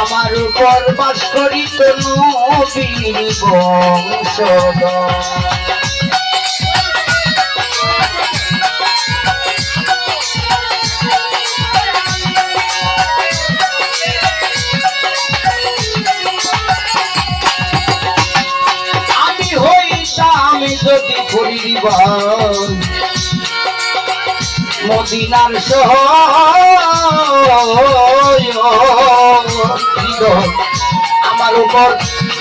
আমার উপর বাস করিত নবীর বংশধর। আমি হইতাম যদি পরিবার মদিনার আমার উপর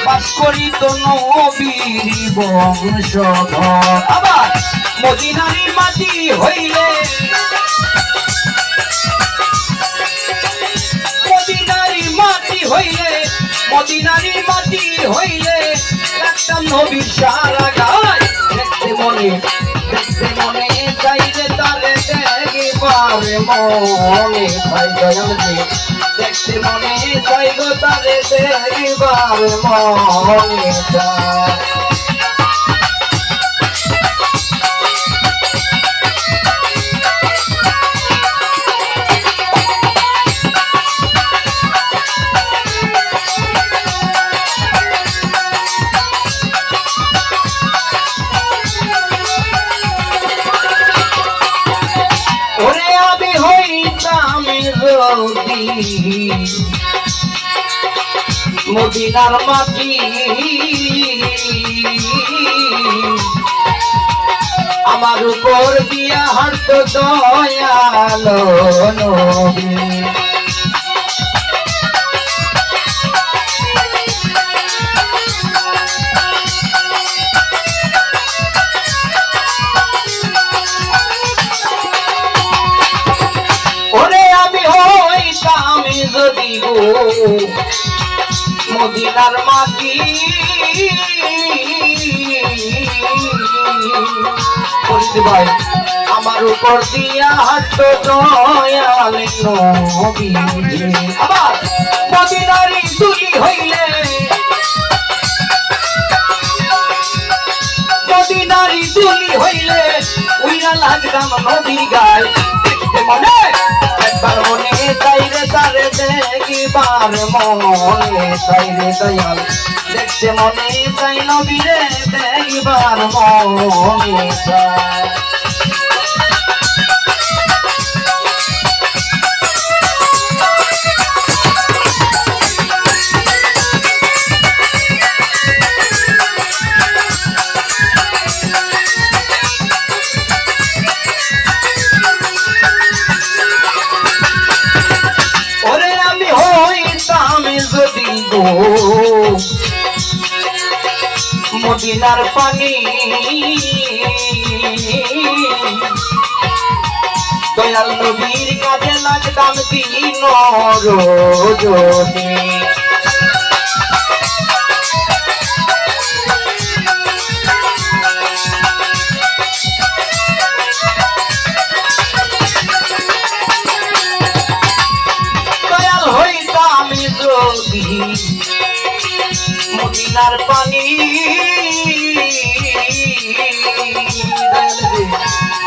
বাস করিত নবীর বংশধর। আবার মদিনারি মাটি হইলে। মদিনারি মাটি হইলে মদিনারি মাটি হইলে একটা নবীর সারা গায় দেখতে মনে দেখবারে মনে তাই দয়ালজি দেখতে মনে তাই গো তারে দেখবার মনে চায়। মদিনার মাটি। আমার উপর দিয়া হাত দয়ালো নবী। যদি গো মদিনার মাটি। ভাই, আমার উপর দিয়া হাঁটত দয়াল নবী। আবার মদিনারি তুলি হইলে। মদিনারি তুলি হইলে। উইরা লাগতাম নদীর গায়। মনে মনে চাইরে তারে দেখিবার মনে চাইরে দয়াল। দেখতে মনে তাই নবীরে দেখিবার মনে চাই মদিনার পানি। দয়াল নবীর কাজে লাগতাম দিন রজনী মদিনার পানি।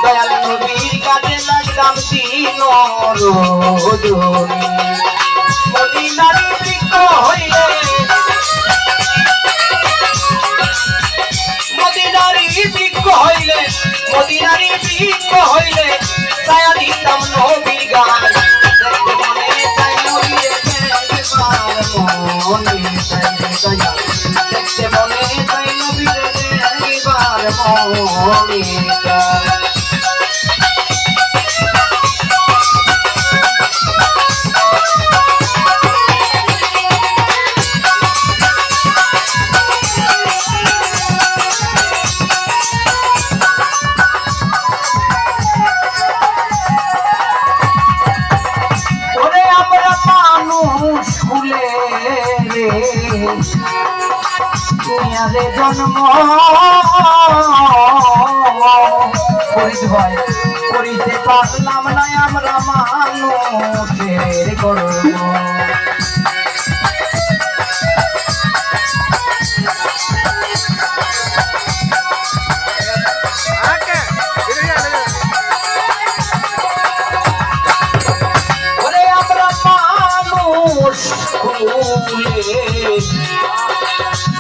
দয়াল নবীর কাজে লাগতাম রজনী মদিনারি বৃক্ষ হইলে মদিনারি বৃক্ষ হইলে মদিনারি বৃক্ষ হইলে, ছায়া দিতাম নবীর দেখবার মনে দুনিয়ারে জন্ম। করিতে ভাই করিতে পারলাম না আমরা মানুষের গর্ব।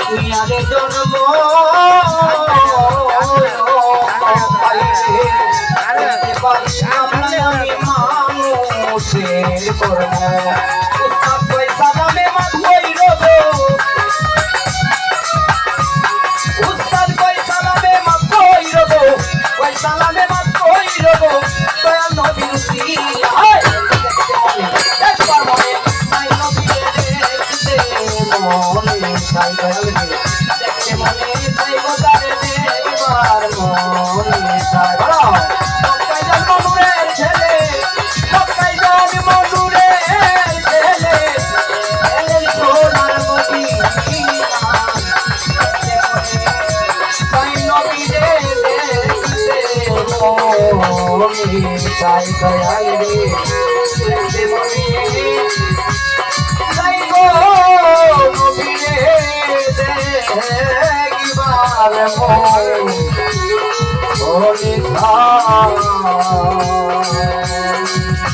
দুনিয়ারে জন্ম মানুষের কর্ম মনে চাই দয়াল রে